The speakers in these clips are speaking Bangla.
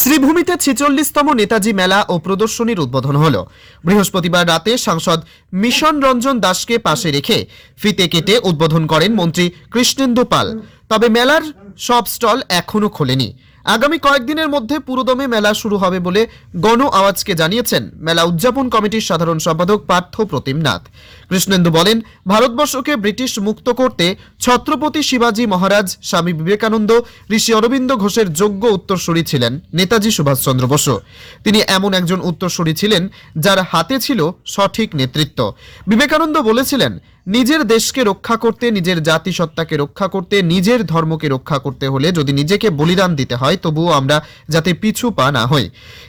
শ্রীভূমিতে ছেচল্লিশতম নেতাজি মেলা ও প্রদর্শনীর উদ্বোধন হল। বৃহস্পতিবার রাতে সাংসদ মিশন রঞ্জন দাসকে পাশে রেখে ফিতে কেটে উদ্বোধন করেন মন্ত্রী কৃষ্ণেন্দু পাল। তবে মেলার সব স্টল এখনও খোলেনি। আগামী কয়েকদিনের মধ্যে পুরোদমে মেলা শুরু হবে বলে গণ আওয়াজকে জানিয়েছেন মেলা উদযাপন কমিটির সাধারণ সম্পাদক পার্থ প্রতিম নাথ। কৃষ্ণেন্দু বলেন, ভারতবর্ষকে ব্রিটিশ মুক্ত করতে ছত্রপতি শিবাজী মহারাজ, স্বামী বিবেকানন্দ, ঋষি অরবিন্দ ঘোষের যোগ্য উত্তরসূরি ছিলেন নেতাজি সুভাষচন্দ্র বসু। তিনি এমন একজন উত্তরসূরি ছিলেন যার হাতে ছিল সঠিক নেতৃত্ব। বিবেকানন্দ বলেছিলেন, নিজের দেশকে রক্ষা করতে, নিজের জাতিসত্তাকে রক্ষা করতে, নিজের ধর্মকে রক্ষা করতে হলে যদি নিজেকে বলিদান দিতে হয়, তবুও আমরা যাতে পিছু পা না হই।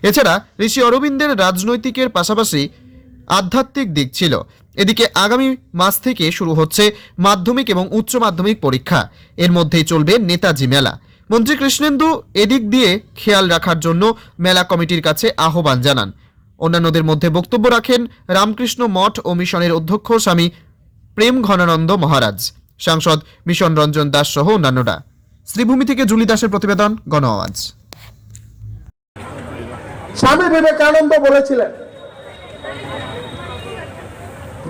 এছাড়া ঋষি অরবিন্দের রাজনৈতিকের পাশাপাশি আধ্যাত্মিক দিক ছিল। এদিকে আগামী মাস থেকে শুরু হচ্ছে মাধ্যমিক এবং উচ্চ মাধ্যমিক পরীক্ষা। এর মধ্যেই চলবে নেতাজি মেলা। মন্ত্রী কৃষ্ণেন্দু এদিক দিয়ে খেয়াল রাখার জন্য মেলা কমিটির কাছে আহ্বান জানান। অন্যান্যদের মধ্যে বক্তব্য রাখেন রামকৃষ্ণ মঠ ও মিশনের অধ্যক্ষ স্বামী প্রেম ঘনানন্দ মহারাজ। সাংসদ মিশন রঞ্জন দাস সহ অন্যান্যরা। শ্রীভূমি থেকে জুলি দাসের প্রতিবেদন, গণ আওয়াজ। স্বামী বিবেকানন্দ বলেছিলেন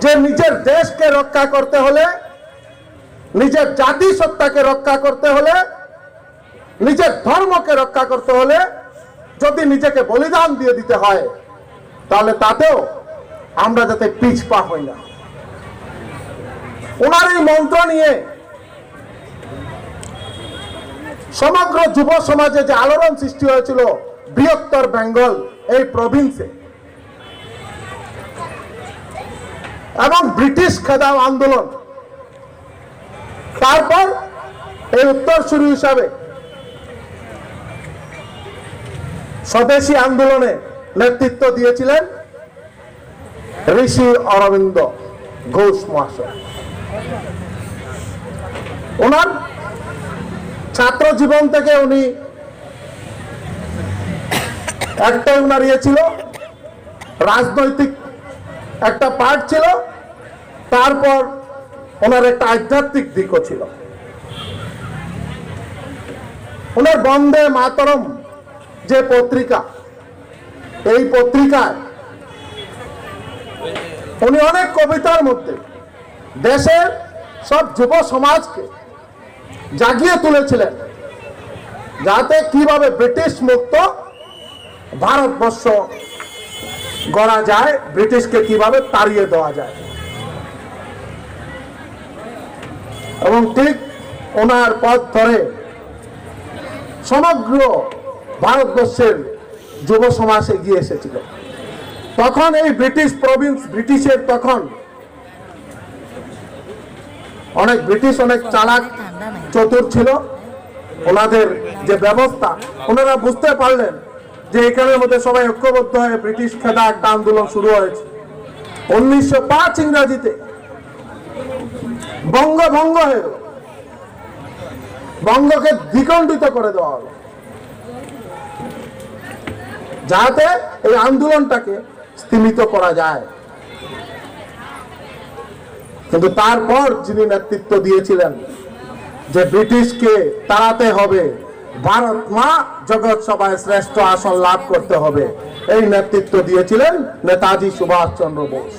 যে নিজের দেশকে রক্ষা করতে হলে, নিজের জাতি সত্তাকে রক্ষা করতে হলে, নিজের ধর্মকে রক্ষা করতে হলে যদি নিজেকে বলিদান দিয়ে দিতে হয়, তাহলে তাতেও আমরা যাতে পিছপা হই না। ওনার এই মন্ত্র নিয়ে সমগ্র যুব সমাজে যে আলোড়ন সৃষ্টি হয়েছিল বৃহত্তর বেঙ্গল, এই প্রভিন্সে এবং ব্রিটিশ খেদাও আন্দোলন। তারপর এই উত্তরসূরি হিসাবে স্বদেশী আন্দোলনে নেতৃত্ব দিয়েছিলেন ঋষি অরবিন্দ ঘোষ মহাশয়। ওনার ছাত্র জীবন থেকে উনি একটাই উনার ইয়ে ছিল, রাজনৈতিক একটা পার্ট ছিল, তারপর ওনার একটা আধ্যাত্মিক দিকও ছিল। ওনার বন্দে মাতরম যে পত্রিকা, এই পত্রিকায় উনি অনেক কবিতার মধ্যে দেশের সব যুব সমাজকে জাগিয়ে তুলেছিলেন। যাতে কীভাবে ব্রিটিশ মুক্ত ভারতবর্ষ গড়া যায়, ব্রিটিশকে কীভাবে তাড়িয়ে দেওয়া যায়। এবং ঠিক ওনার পথ ধরে সমগ্র ভারতবর্ষের যুব সমাজ এগিয়ে এসেছিল। তখন এই ব্রিটিশ প্রভিন্স ব্রিটিশের তখন অনেক ব্রিটিশ, অনেক চালাক চতুর ছিল, ওনাদের যে ব্যবস্থা, ওনারা বুঝতে পারলেন যে এখানের মধ্যে সবাই ঐক্যবদ্ধ হয়ে ব্রিটিশ খেদা একটা আন্দোলন শুরু হয়েছে। উনিশশো পাঁচ ইংরাজিতে বঙ্গ ভঙ্গ হয়ে গেল। বঙ্গকে দ্বিখণ্ডিত করে দেওয়া হলো। যাতে এই আন্দোলনটাকে স্তীমিত করা যায়। কিন্তু তারপর যিনি নেতৃত্ব দিয়েছিলেন যে ব্রিটিশকে তাড়াতে হবে, ভারত মা জগৎ সভায় শ্রেষ্ঠ আসন লাভ করতে হবে। এই নেতৃত্ব দিয়েছিলেন নেতাজি সুভাষ চন্দ্র বোস।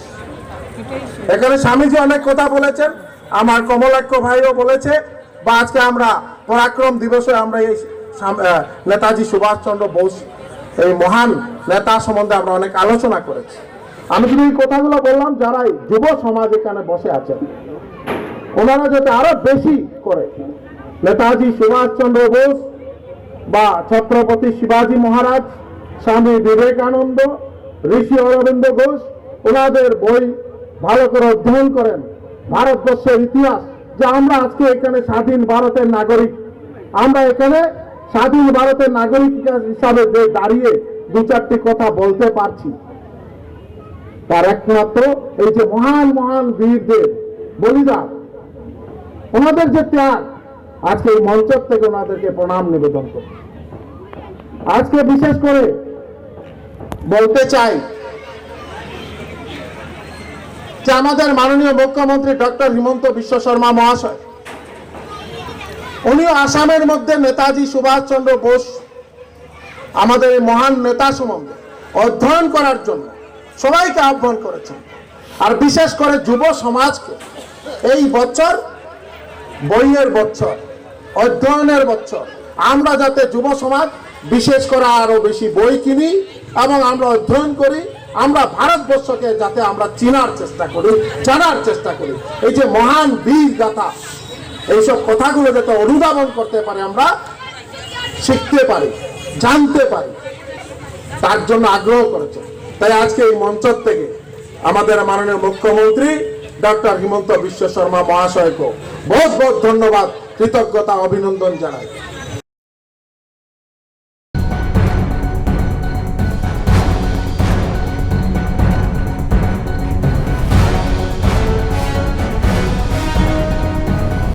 এখানে স্বামীজি অনেক কথা বলেছেন, আমার কমলাক্ষ ভাইও বলেছে, বা আজকে আমরা পরাক্রম দিবসে আমরা এই নেতাজি সুভাষ চন্দ্র বোস, এই মহান নেতা সম্বন্ধে আমরা অনেক আলোচনা করেছি। আমি শুধু এই কথাগুলো বললাম, যারা যুব সমাজ এখানে বসে আছেন ওনারা যাতে আরও বেশি করে। নেতাজি সুভাষচন্দ্র বোস বা ছত্রপতি শিবাজী মহারাজ, স্বামী বিবেকানন্দ, ঋষি অরবিন্দ ঘোষ, ওনাদের বই ভালো করে অধ্যয়ন করেন। ভারতবর্ষের ইতিহাস, যে আমরা আজকে এখানে স্বাধীন ভারতের নাগরিক। আমরা এখানে স্বাধীন ভারতের নাগরিক হিসাবে যে দাঁড়িয়ে দু চারটি কথা বলতে পারছি। তার একমাত্র এই যে মহান মহান বীরদের বলিদান ওনাদের যে ত্যাগ, আজকে এই মঞ্চ থেকে ওনাদেরকে প্রণাম নিবেদন করি আজকে বিশেষ করে বলতে চাই যে আমাদের মাননীয় মুখ্যমন্ত্রী ডক্টর হিমন্ত বিশ্ব শর্মা মহাশয়, উনিও আসামের মধ্যে নেতাজি সুভাষচন্দ্র বোস, আমাদের এই মহান নেতা সম্বন্ধে অধ্যয়ন করার জন্য সবাইকে আহ্বান করেছেন। আর বিশেষ করে যুব সমাজকে এই বছর বইয়ের বছর অধ্যয়নের বছর আমরা যাতে যুব সমাজ বিশেষ করে আরও বেশি বই কিনি এবং আমরা অধ্যয়ন করি, আমরা ভারতবর্ষকে যাতে আমরা চিনার চেষ্টা করি, জানার চেষ্টা করি। এই যে মহান বীর গাথা, এইসব কথাগুলো যাতে অনুধাবন করতে পারি আমরা, শিখতে পারি, জানতে পারি, তার জন্য আগ্রহ করেছে। তাই আজকে এই মঞ্চ থেকে আমাদের মাননীয় মুখ্যমন্ত্রী ডক্টর হিমন্ত বিশ্ব শর্মা মহাশয়কে বহুত বহুত ধন্যবাদ কৃতজ্ঞতা অভিনন্দন জানাই।